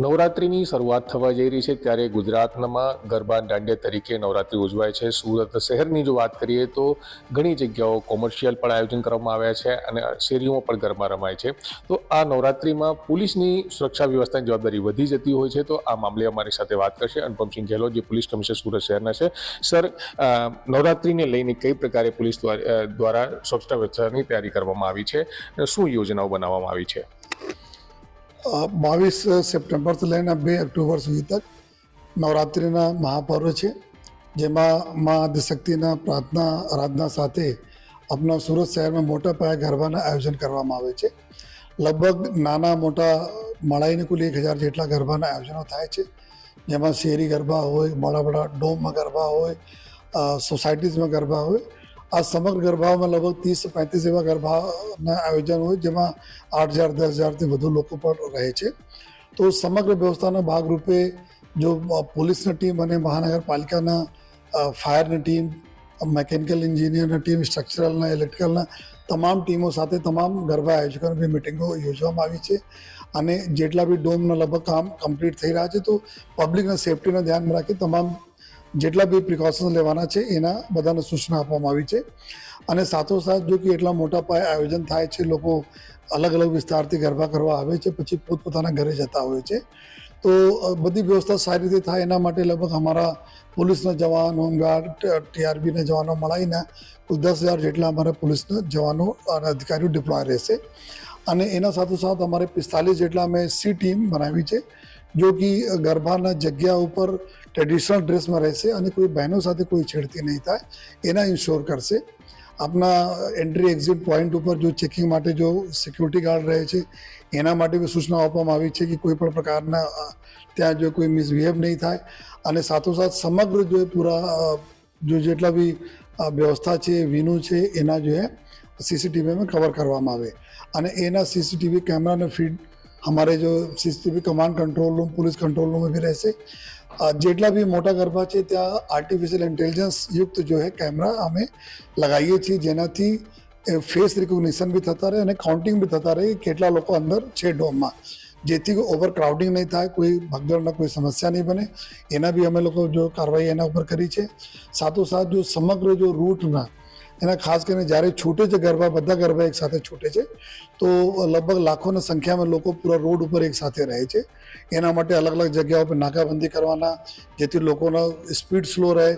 નવરાત્રિની શરૂઆત થવા જઈ રહી છે ત્યારે ગુજરાતમાં ગરબા દાંડિયા તરીકે નવરાત્રિ ઉજવાય છે. સુરત શહેરની જો વાત કરીએ તો ઘણી જગ્યાઓ કોમર્શિયલ પણ આયોજન કરવામાં આવ્યા છે અને શેરીઓમાં પણ ગરબા રમાય છે. તો આ નવરાત્રિમાં પોલીસની સુરક્ષા વ્યવસ્થાની જવાબદારી વધી જતી હોય છે. તો આ મામલે અમારી સાથે વાત કરશે અનુપમસિંહ ગેહલોત, જે પોલીસ કમિશનર સુરત શહેરના છે. સર નવરાત્રિને લઈને કઈ પ્રકારે પોલીસ દ્વારા સુરક્ષા વ્યવસ્થાની તૈયારી કરવામાં આવી છે? શું યોજનાઓ બનાવવામાં આવી છે? બાવીસ સપ્ટેમ્બરથી લઈને બે ઓક્ટોબર સુધી તક નવરાત્રિના મહાપર્વ છે, જેમાં મા આદિશક્તિના પ્રાર્થના, આરાધના સાથે આપણા સુરત શહેરમાં મોટા પાયે ગરબાના આયોજન કરવામાં આવે છે. લગભગ નાના મોટા મળાઈને કુલ એક હજાર જેટલા ગરબાના આયોજનો થાય છે, જેમાં શેરી ગરબા હોય બડા બડા ડોમમાં ગરબા હોય સોસાયટીઝમાં ગરબા હોય આ સમગ્ર ગરબાઓમાં લગભગ ત્રીસ પેંત્રીસ એવા ગરબાના આયોજન હોય, જેમાં આઠ હજાર, દસ હજારથી વધુ લોકો પણ રહે છે. તો સમગ્ર વ્યવસ્થાના ભાગરૂપે જો પોલીસની ટીમ અને મહાનગરપાલિકાના ફાયરની ટીમ મેકેનિકલ એન્જિનિયરની ટીમ, સ્ટ્રક્ચરલના, ઇલેક્ટ્રિકલના તમામ ટીમો સાથે તમામ ગરબા આયોજકોની મિટિંગો યોજવામાં આવી છે અને જેટલા બી ડોમના લગભગ કામ કમ્પ્લીટ થઈ રહ્યા છે, તો પબ્લિકના સેફટીને ધ્યાનમાં રાખી તમામ જેટલા બી પ્રિકોશન્સ લેવાના છે, એના બધાને સૂચના આપવામાં આવી છે. અને સાથોસાથ જો કે એટલા મોટા પાયે આયોજન થાય છે, લોકો અલગ અલગ વિસ્તારથી ગરબા કરવા આવે છે, પછી પોતપોતાના ઘરે જતા હોય છે. તો બધી વ્યવસ્થા સારી રીતે થાય એના માટે લગભગ અમારા પોલીસના જવાન હોમગાર્ડ ટીઆરબીના જવાનો મળાવીને કુલ દસ હજાર જેટલા અમારા પોલીસના જવાનો અને અધિકારીઓ ડિપ્લોય રહેશે. અને એના સાથોસાથ અમારે પિસ્તાલીસ જેટલા અમે સી ટીમ બનાવી છે. જો કે ગરબાના જગ્યા ઉપર ટ્રેડિશનલ ડ્રેસમાં રહેશે અને કોઈ બહેનો સાથે કોઈ છેડતી નહીં થાય એના ઇન્શ્યોર કરશે આપના એન્ટ્રી એક્ઝિટ પોઈન્ટ ઉપર જો ચેકિંગ માટે જો સિક્યુરિટી ગાર્ડ રહે છે એના માટે બી સૂચના આપવામાં આવી છે કે કોઈ પણ પ્રકારના ત્યાં જો કોઈ મિસબિહેવ નહીં થાય અને સાથોસાથ સમગ્ર જો પૂરા જો જેટલા બી વ્યવસ્થા છે વિનું છે એના જો હે સીસીટીવીમાં કવર કરવામાં આવે અને એના સીસીટીવી કેમેરાને ફીડ हमारे जो CCTV command control room police control room में भी રહેશે અ, જેટલા બી મોટા ગરબા છે ત્યાં આર્ટિફિશિયલ ઇન્ટેલિજન્સ યુક્ત જો હે કેમેરા અમે લગાવીએ છીએ જેનાથી ફેસ રિકોગ્નિશન બી થતા રહે અને કાઉન્ટિંગ બી થતા રહે કે કેટલા લોકો અંદર છે ડોમમાં જેથી ઓવર ક્રાઉડિંગ નહીં થાય કોઈ ભગદોડના કોઈ સમસ્યા નહીં બને એના બી અમે લોકો જો કાર્યવાહી એના ઉપર કરી છે સાથોસાથ જો સમગ્ર જો રૂટના એના ખાસ કરીને જ્યારે છૂટે છે ગરબા, બધા ગરબા એક સાથે છૂટે છે, તો લગભગ લાખોની સંખ્યામાં લોકો પૂરા રોડ ઉપર એક સાથે રહે છે. એના માટે અલગ અલગ જગ્યાઓ પર નાકાબંધી કરવાના, જેથી લોકોનો સ્પીડ સ્લો રહે.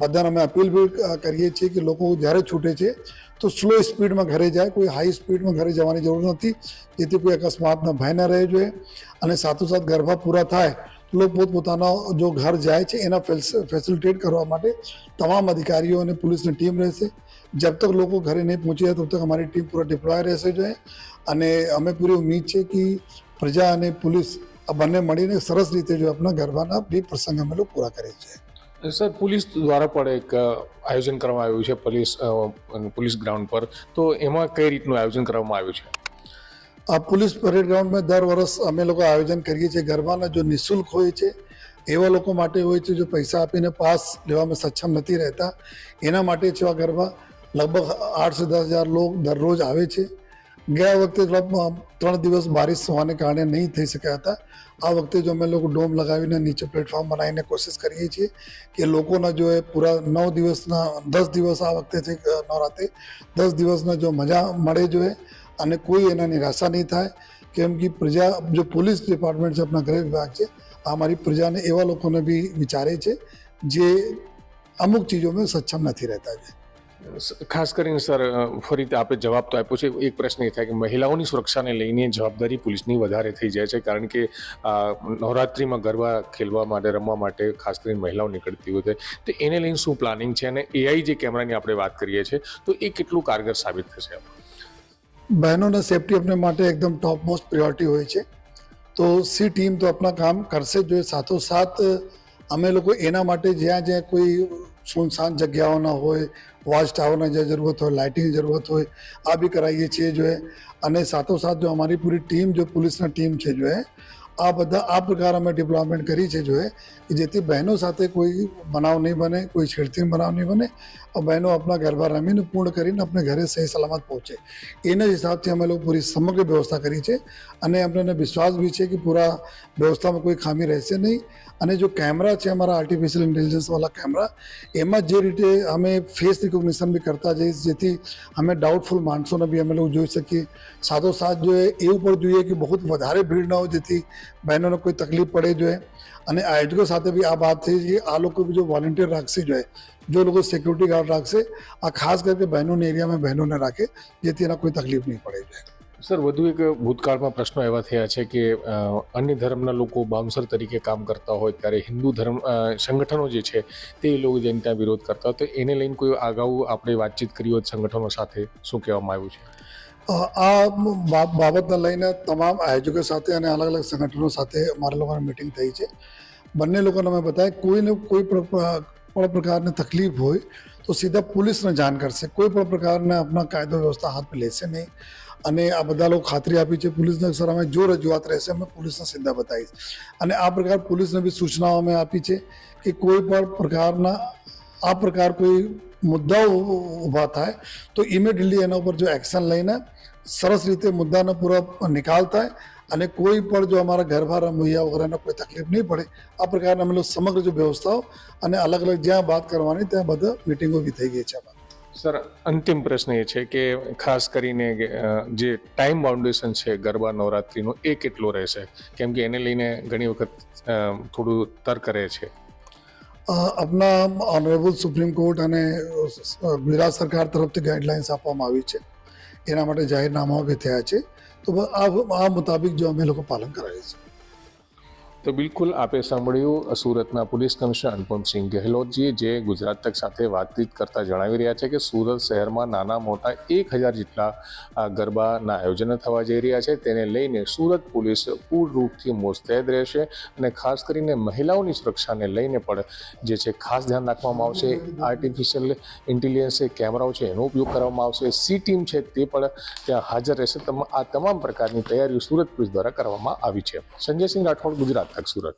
બધાને અમે અપીલ બી કરીએ છીએ કે લોકો જ્યારે છૂટે છે, તો સ્લો સ્પીડમાં ઘરે જાય. કોઈ હાઈ સ્પીડમાં ઘરે જવાની જરૂર નથી, જેથી કોઈ અકસ્માતના ભય ન રહે જોઈએ અને સાથોસાથ ગરબા પૂરા થાય લોકો પોતપોતાના જો ઘર જાય છે, એના ફેસિલિટેટ કરવા માટે તમામ અધિકારીઓ અને પોલીસની ટીમ રહેશે. જબ તક લોકો ઘરે નહીં પહોંચી જાય તબ તક અમારી ટીમ પૂરા ડિપ્લોય રહેશે જોઈએ. અને અમે પૂરી ઉમ્મીદ છે કે પ્રજા અને પોલીસ આ બંને મળીને સરસ રીતે જો આપણા ગરબાના બે પ્રસંગ અમે લોકો પૂરા કરીએ છીએ સર, પોલીસ દ્વારા પણ એક આયોજન કરવામાં આવ્યું છે પોલીસ પોલીસ ગ્રાઉન્ડ પર. તો એમાં કઈ રીતનું આયોજન કરવામાં આવ્યું છે? આ પોલીસ પરેડ ગ્રાઉન્ડમાં દર વર્ષ અમે લોકો આયોજન કરીએ છીએ ગરબાના જો નિઃશુલ્ક હોય છે, એવા લોકો માટે હોય છે જો પૈસા આપીને પાસ લેવામાં સક્ષમ નથી રહેતા, એના માટે છે આ ગરબા લગભગ આઠથી દસ હજાર લોકો દરરોજ આવે છે. ગયા વખતે ત્રણ દિવસ બારિશ હોવાને કારણે નહીં થઈ શક્યા હતા. આ વખતે જો અમે લોકો ડોમ લગાવીને નીચે પ્લેટફોર્મ બનાવીને કોશિશ કરીએ છીએ કે લોકોના જો એ પૂરા નવ દિવસના દસ દિવસ આ વખતે છે, નવરાત્રિ દસ દિવસના જો મજા મળે જોઈએ અને કોઈ એના નિરાશા નહીં થાય. કેમ કે પ્રજા, જો પોલીસ ડિપાર્ટમેન્ટ છે આપણા ગૃહ વિભાગ છે, આ અમારી પ્રજાને એવા લોકોને બી વિચારે છે, જે અમુક ચીજોમાં સક્ષમ નથી રહેતા છે. ખાસ કરીને સર ફરી ફરીથી આપે જવાબ તો આપ્યો છે. એક પ્રશ્ન એ થાય કે મહિલાઓની સુરક્ષાને લઈને જવાબદારી પોલીસની વધારે થઈ જાય છે, કારણ કે નવરાત્રિમાં ગરબા ખેલવા માટે, રમવા માટે ખાસ કરીને મહિલાઓ નીકળતી હોય તો એને લઈને શું પ્લાનિંગ છે? અને એઆઈ જે કેમેરાની આપણે વાત કરીએ છીએ, તો એ કેટલું કારગર સાબિત થશે? બહેનોના સેફટી अपने માટે એકદમ ટોપ મોસ્ટ પ્રિયોરિટી હોય છે તો સી ટીમ તો આપણા કામ કરશે જ જોઈએ સાથોસાથ અમે લોકો એના માટે જ્યાં જ્યાં કોઈ સુનસાન જગ્યાઓ ના હોય વોચ ટાવરના જ્યાં જરૂરત હોય લાઇટિંગની જરૂરત હોય આ બી કરાવીએ છીએ જો હે અને સાથોસાથ જો અમારી પૂરી ટીમ જો પોલીસના ટીમ છે જો હે આ બધા આ પ્રકાર અમે ડિપ્લોયમેન્ટ કરી છે જોએ, કે જેથી બહેનો સાથે કોઈ બનાવ નહીં બને, કોઈ છેડતી બનાવ નહીં બને. બહેનો આપણા ગરબા રમીને પૂર્ણ કરીને આપણે ઘરે સહી સલામત પહોંચે. એના જ હિસાબથી અમે લોકો પૂરી સમગ્ર વ્યવસ્થા કરી છે. અને અમને વિશ્વાસ બી છે કે પૂરા વ્યવસ્થામાં કોઈ ખામી રહેશે નહીં. અને જો કેમેરા છે અમારા આર્ટિફિશિયલ ઇન્ટેલિજન્સવાળા કેમેરા, એમાં જે રીતે અમે ફેસ રિકોગ્નિશન બી કરતા જઈશ જેથી અમે ડાઉટફુલ માણસોને બી અમે લોકો જોઈ શકીએ. સાથોસાથ જોઈએ, એવું પણ જોઈએ કે બહુ વધારે ભીડ ન હોય, જેથી બહેનોને કોઈ તકલીફ પડે જોઈએ અને આયોજકો સાથે બી આ વાત થઈ કે આ લોકો બી જો વોલેન્ટિયર રાખશે જોઈએ જો લોકો સિક્યુરિટી ગાર્ડ રાખશે, આ ખાસ કરીને બહેનોના એરિયામાં બહેનોને રાખે, જેથી એના કોઈ તકલીફ નહીં પડે જોઈએ સર, વધુ એક ભૂતકાળમાં પ્રશ્નો એવા થયા છે કે અન્ય ધર્મના લોકો બાઉન્સર તરીકે કામ કરતા હોય ત્યારે હિન્દુ ધર્મ સંગઠનો જે છે તે લોકો જેને ત્યાં વિરોધ કરતા હોય. તો એને લઈને કોઈ આગાઉ આપણે વાતચીત કરી હોય સંગઠનો સાથે, શું કહેવામાં આવ્યું છે? આ બાબતને લઈને તમામ આયોજકો સાથે અને અલગ અલગ સંગઠનો સાથે અમારા લોકોની મિટિંગ થઈ છે. બંને લોકોને અમે બતાવ્યા કોઈને કોઈ પણ પ્રકારની તકલીફ હોય તો સીધા પોલીસને જાણ કરશે. કોઈ પણ પ્રકારના આપણા કાયદો વ્યવસ્થા હાથ લેશે નહીં. અને આ બધા લોકો ખાતરી આપી છે પોલીસને, સર, અમે જો રજૂઆત રહેશે, અમે પોલીસને સીધા બતાવીશ. અને આ પ્રકાર પોલીસને બી સૂચનાઓ અમે આપી છે કે કોઈ પણ પ્રકારના, આ પ્રકાર કોઈ મુદ્દાઓ ઊભા થાય તો ઇમિડિયટલી એના ઉપર જો એક્શન લઈને સરસ રીતે મુદ્દાનો પૂરો નિકાલ થાય અને કોઈ પણ જો અમારા ઘરમાં રમૈયા વગેરેને કોઈ તકલીફ નહીં પડે આ પ્રકારના અમે લોકો સમગ્ર જો વ્યવસ્થાઓ અને અલગ અલગ જ્યાં વાત કરવાની ત્યાં બધા મિટિંગો બી થઈ ગઈ છે. સર અંતિમ પ્રશ્ન એ છે કે ખાસ કરીને જે ટાઈમ બાઉન્ડેશન છે ગરબા નવરાત્રિનો એ કેટલો રહેશે? કેમ કે એને લઈને ઘણી વખત થોડું તર્ક રહે છે. આપના ઓનરેબલ સુપ્રીમ કોર્ટ અને ગુજરાત સરકાર તરફથી ગાઈડલાઇન્સ આપવામાં આવી છે. એના માટે જાહેરનામાઓ બી થયા છે. તો આ મુતાબિક જો અમે લોકો પાલન કરાવીએ છીએ. તો બિલકુલ આપે સાંભળ્યું સુરતના પોલીસ કમિશનર અનુપમસિંહ ગેહલોતજી જે ગુજરાત તક સાથે વાતચીત કરતા જણાવી રહ્યા છે કે સુરત શહેરમાં નાના મોટા એક હજાર જેટલા ગરબાના આયોજનો થવા જઈ રહ્યા છે. તેને લઈને સુરત પોલીસ પૂરરૂપથી મોસ્તેદ રહેશે અને ખાસ કરીને મહિલાઓની સુરક્ષાને લઈને પણ જે છે ખાસ ધ્યાન રાખવામાં આવશે. આર્ટિફિશિયલ ઇન્ટેલિજન્સ કેમેરાઓ છે એનો ઉપયોગ કરવામાં આવશે. સી ટીમ છે તે પણ ત્યાં હાજર રહેશે. આ તમામ પ્રકારની તૈયારીઓ સુરત પોલીસ દ્વારા કરવામાં આવી છે. સંજયસિંહ રાઠોડ, ગુજરાત. તક સુરત